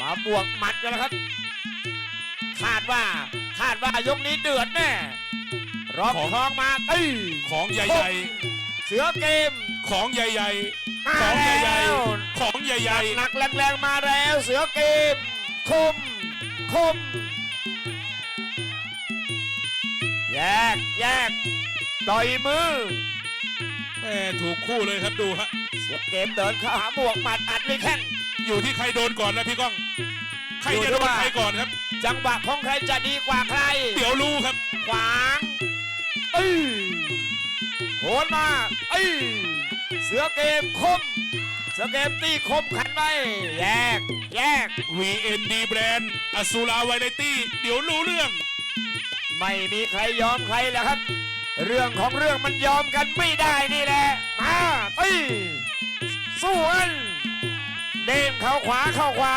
มาบวกหมัดกันแล้วครับ คาดว่าคาดว่ายกนี้เดือดแน่รอบของทองมาเอ้ยของใหญ่เสือเกมๆของใหญ่มาๆของใหญ่แล้วๆของใหญ่หนักๆแรงๆ มาแล้วเสือเกม คม คม แยก แยก ต่อยมือๆแม่ถูกคู่เลยครับดูฮะ เสือเกมเดินเข้าหาบวกหมัดอัดด้วยแข้ง อยู่ที่ใครโดนก่อนนะพี่ก้อง ใครอยู่จะที่โดนว่าใครก่อนครับ จังหวะของใครจะดีกว่าใคร เดี๋ยวรู้ครับ ขวางเอ้ยโหนมาเอ้ยเสือเกมคมเสือเกมตีคมขันไว้แยก แยก VND แบรนด์อสุราไวเลตี้ เดี๋ยวรู้เรื่อง ไม่มีใครยอมใครแล้วครับ เรื่องของเรื่องมันยอมกันไม่ได้นี่แหละ มาตีสู้กันเด้งเข้าขวาเข้าขวา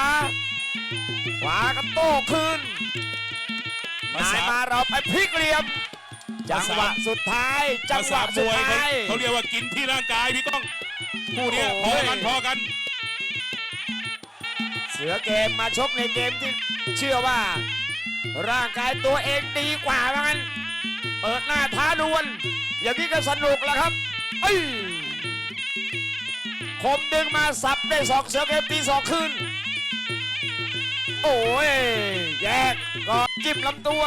ขวาก็โต้คืนภาษานายมาเราไปพลิกเหลี่ยม จังหวะสุดท้าย จังภาหษาวะมสุดวยเขาท้ายเขาเรียกว่ากินที่ร่างกายพี่ก้องคู่เนี้ยโอ้พอยกันพอกัน เสือเกมมาชกในเกมที่เชื่อว่า ร่างกายตัวเองดีกว่าว่างั้น เปิดหน้าท้าดวลอย่างนี้ก็สนุกแล้วครับเอ้ยคมดึงมาสับได้สองเสือเกมตีสองขึ้น โอ้ย แยกก็จิ้มลำตัว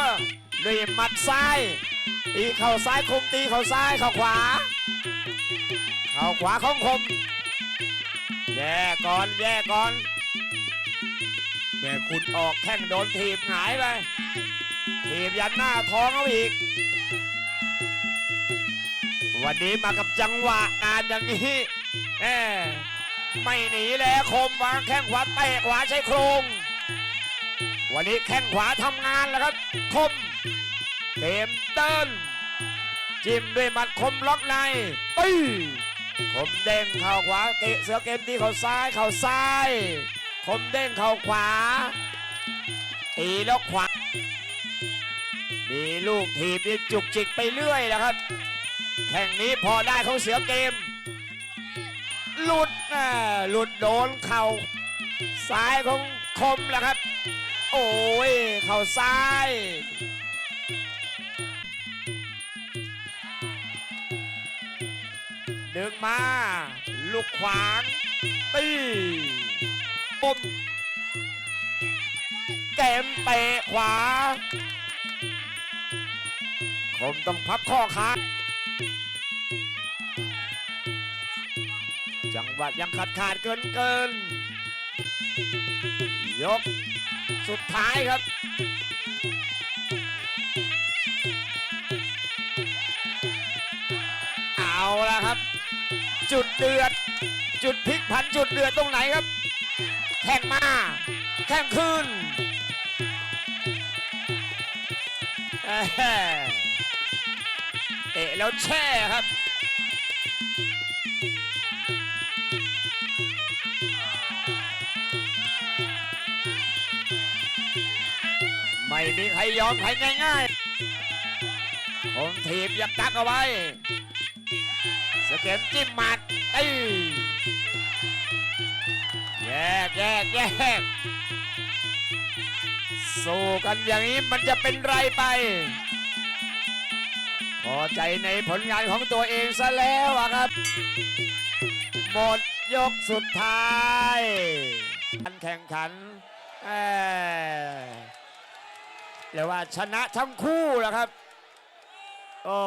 ด้วยหมัดซ้าย ตีเข่าซ้ายคมตีเข่าซ้ายเข่าขวา เข่าขวาของคม แย่ก่อนแย่ก่อน แม่คุณออกแข้งโดนถีบหงายไปถีบยันหน้าท้องเอาอีก วันนี้มากับจังหวะงานอย่างนี้แหมไม่หนีแล้วคมวางแข้งขวาเตะขวาใช้โครง วันนี้แข้งขวาทำงานแล้วครับคมเกมเดินจิ้มด้วยหมัดคมล็อกในตีคมเด้งเข่าขวาเตะเสือเกมตีเข่าซ้ายเข่าซ้าย คมเด้งเข่าขวา ตีแล้วขวา มีลูกถีบนี่จุกจิกไปเรื่อยนะครับ แข่งนี้พอได้เของเสือเกม หลุดนะหลุดโดนเข่าซ้ายของคมแล้วครับ โอ้ย เข่าซ้ายดึงมา ลูกขวางตี ปมเกมเตะขวา คมต้องพับข้อขาจังหวะยังขาดขาดเกินเกิน ยกสุดท้ายครับเอาละครับ จุดเดือด จุดพลิกผันจุดเดือดตรงไหนครับ แข่งมาแข่งคืนแอะแห่เตะแล้วแช่ครับไม่มีใครยอมใครง่ายๆผมถีบยักกักเอาไว้ สเก็มจิ้มหมัดเอ้ กแยกแยกสู้กันอย่างนี้มันจะเป็นไรไป พอใจในผลงานของตัวเองซะแล้วครับ หมดยกสุดท้ายการแข่งขันเรียกว่าชนะทั้งคู่แล้วครับ โอ้